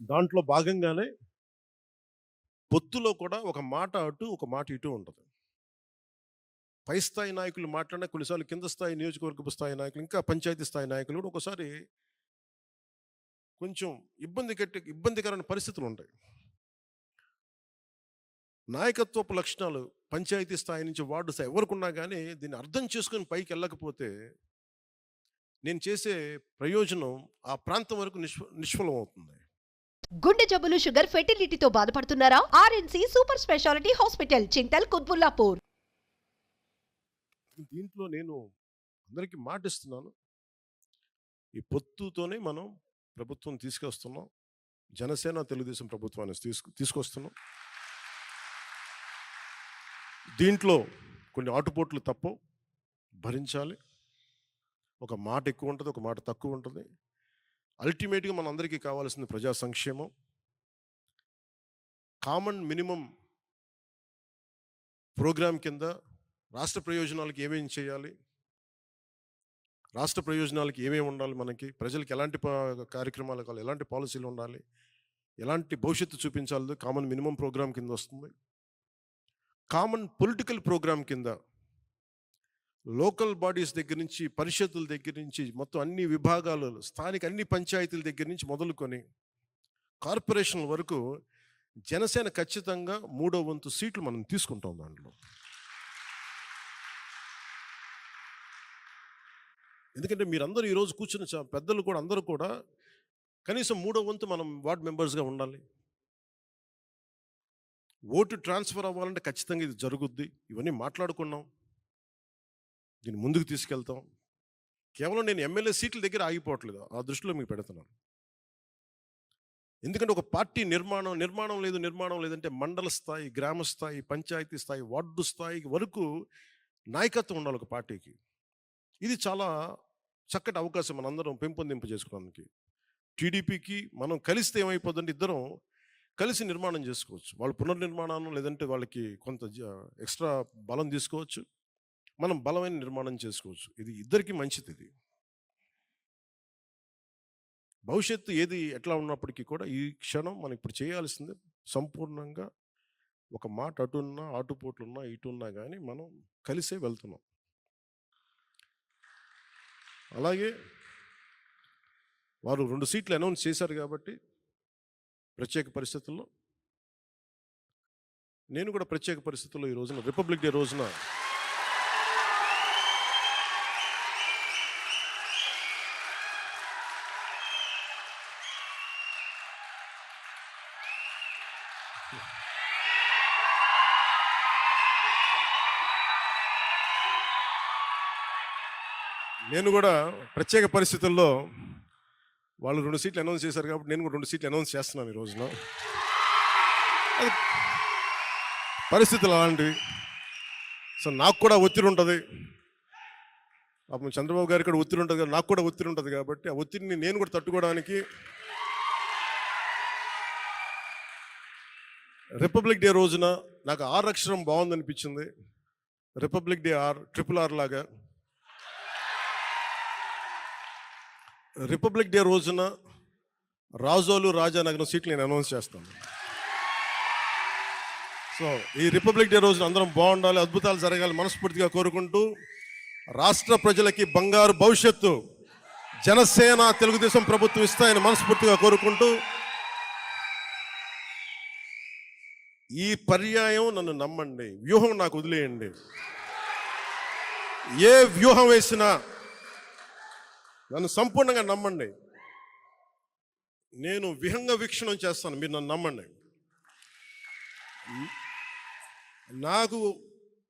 దాంట్లో భాగంగానే పొత్తులో కూడా ఒక మాట అటు ఒక మాట ఇటు ఉంటుంది. పై స్థాయి నాయకులు మాట్లాడినా కొన్నిసార్లు కింద స్థాయి నియోజకవర్గపు స్థాయి నాయకులు ఇంకా పంచాయతీ స్థాయి నాయకులు కూడా ఒకసారి కొంచెం ఇబ్బంది కట్టి ఇబ్బందికరమైన పరిస్థితులు ఉంటాయి. నాయకత్వపు లక్షణాలు పంచాయతీ స్థాయి నుంచి వార్డు స్థాయి ఎవరికి ఉన్నా కానీ దీన్ని అర్థం చేసుకొని పైకి వెళ్ళకపోతే నేను చేసే ప్రయోజనం ఆ ప్రాంతం వరకు నిష్ఫ నిష్ఫలం అవుతుంది గుండె జబ్బులు షుగర్ ఫెర్టిలిటీతో బాధపడుతున్నారా? RNC super speciality hospital Chintal Quthbullapur. దీంట్లో నేను అందరికీ మాటిస్తున్నాను ఈ పొత్తుతోనే మనం ప్రభుత్వం తీసుకొస్తున్నాం. జనసేన తెలుగుదేశం ప్రభుత్వాన్ని తీసుకు తీసుకొస్తున్నాం. దీంట్లో కొన్ని ఆటుపోట్లు తప్పు భరించాలి. ఒక మాట ఎక్కువ ఉంటుంది ఒక మాట తక్కువ ఉంటుంది. అల్టిమేట్గా మన అందరికీ కావాల్సింది ప్రజా సంక్షేమం. కామన్ మినిమం ప్రోగ్రాం కింద రాష్ట్ర ప్రయోజనాలకు ఏమేమి చేయాలి? రాష్ట్ర ప్రయోజనాలకి ఏమేమి ఉండాలి మనకి? ప్రజలకు ఎలాంటి కార్యక్రమాలు కావాలి? ఎలాంటి పాలసీలు ఉండాలి? ఎలాంటి భవిష్యత్తు చూపించాలి? కామన్ మినిమం ప్రోగ్రామ్ కింద వస్తుంది. కామన్ పొలిటికల్ ప్రోగ్రామ్ కింద లోకల్ బాడీస్ దగ్గర నుంచి పరిషత్తుల దగ్గర నుంచి మొత్తం అన్ని విభాగాలు స్థానిక అన్ని పంచాయతీల దగ్గర నుంచి మొదలుకొని కార్పొరేషన్ల వరకు జనసేన ఖచ్చితంగా మూడో వంతు సీట్లు మనం తీసుకుంటాం దాంట్లో. ఎందుకంటే మీరందరూ ఈరోజు కూర్చున్న చా- పెద్దలు కూడా అందరూ కూడా కనీసం మూడో వంతు మనం వార్డ్ మెంబర్స్గా ఉండాలి. ఓటు ట్రాన్స్ఫర్ అవ్వాలంటే ఖచ్చితంగా ఇది జరుగుద్ది. ఇవన్నీ మాట్లాడుకున్నాం. దీన్ని ముందుకు తీసుకెళ్తాం. కేవలం నేను ఎమ్మెల్యే సీట్ల దగ్గర ఆగిపోవట్లేదు. ఆ దృష్టిలో మీకు పెడుతున్నాను. ఎందుకంటే ఒక పార్టీ నిర్మాణం నిర్మాణం లేదు నిర్మాణం లేదంటే మండల స్థాయి గ్రామ స్థాయి పంచాయతీ స్థాయి వార్డు స్థాయి వరకు నాయకత్వం ఉండాలి ఒక పార్టీకి. ఇది చాలా చక్కటి అవకాశం మనందరం పెంపొందింపు చేసుకోవడానికి టీడీపీకి మనం కలిస్తే ఏమైపోతుందంటే ఇద్దరం కలిసి నిర్మాణం చేసుకోవచ్చు. వాళ్ళు పునర్నిర్మాణం లేదంటే వాళ్ళకి కొంత జ- ఎక్స్ట్రా బలం తీసుకోవచ్చు. మనం బలమైన నిర్మాణం చేసుకోవచ్చు. ఇది ఇద్దరికి మంచిది ఇది భవిష్యత్తు ఏది ఎట్లా ఉన్నప్పటికీ కూడా ఈ క్షణం మనం ఇప్పుడు చేయాల్సింది సంపూర్ణంగా ఒక మాట అటున్నా ఆటుపోట్లున్నా ఇటున్నా కానీ మనం కలిసే వెళ్తున్నాం. అలాగే వారు రెండు సీట్లు అనౌన్స్ చేశారు కాబట్టి ప్రత్యేక పరిస్థితుల్లో నేను కూడా ప్రత్యేక పరిస్థితుల్లో ఈ రోజున రిపబ్లిక్ డే రోజున నేను కూడా ప్రత్యేక పరిస్థితుల్లో వాళ్ళు రెండు సీట్లు అనౌన్స్ చేశారు కాబట్టి నేను కూడా రెండు సీట్లు అనౌన్స్ చేస్తున్నాను ఈ రోజున. అది పరిస్థితులు అలాంటివి. సో నాకు కూడా ఒత్తిడి ఉంటుంది. అప్పుడు చంద్రబాబు గారికి కూడా ఒత్తిడి ఉంటుంది నాకు కూడా ఒత్తిడి ఉంటుంది కాబట్టి ఆ ఒత్తిడిని నేను కూడా తట్టుకోవడానికి రిపబ్లిక్ డే రోజున నాకు ఆర్ అక్షరం బాగుందనిపించింది. Republic day R triple R లాగా. రిపబ్లిక్ డే రోజున రాజోలు రాజానగరం సీట్లు నేను అనౌన్స్ చేస్తాను. సో ఈ రిపబ్లిక్ డే రోజున అందరం బాగుండాలి అద్భుతాలు జరగాలి మనస్ఫూర్తిగా కోరుకుంటూ రాష్ట్ర ప్రజలకి బంగారు భవిష్యత్తు జనసేన తెలుగుదేశం ప్రభుత్వం ఇస్తాయని మనస్ఫూర్తిగా కోరుకుంటూ ఈ పర్యాయం నన్ను నమ్మండి. వ్యూహం నాకు వదిలేయండి. ఏ వ్యూహం వేసినా నన్ను సంపూర్ణంగా నమ్మండి. నేను విహంగ వీక్షణం చేస్తాను. మీరు నన్ను నమ్మండి. నాకు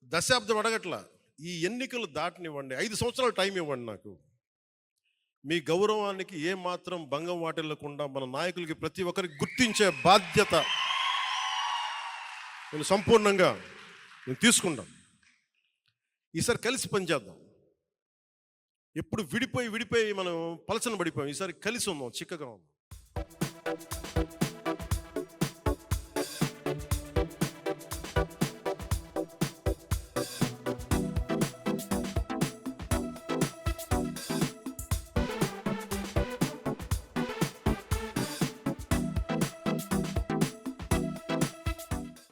దశాబ్దం అడగట్ల ఈ ఎన్నికలు దాటనివ్వండి. ఐదు సంవత్సరాలు టైం ఇవ్వండి నాకు. మీ గౌరవానికి ఏమాత్రం భంగం వాటిల్లకుండా మన నాయకులకి ప్రతి ఒక్కరికి గుర్తించే బాధ్యత నేను సంపూర్ణంగా నేను తీసుకుంటాను ఈసారి కలిసి పనిచేద్దాం. ఎప్పుడు విడిపోయి విడిపోయి మనం పలచన పడిపోయాం. ఈసారి కలిసి ఉందాం చిక్కగా ఉందాం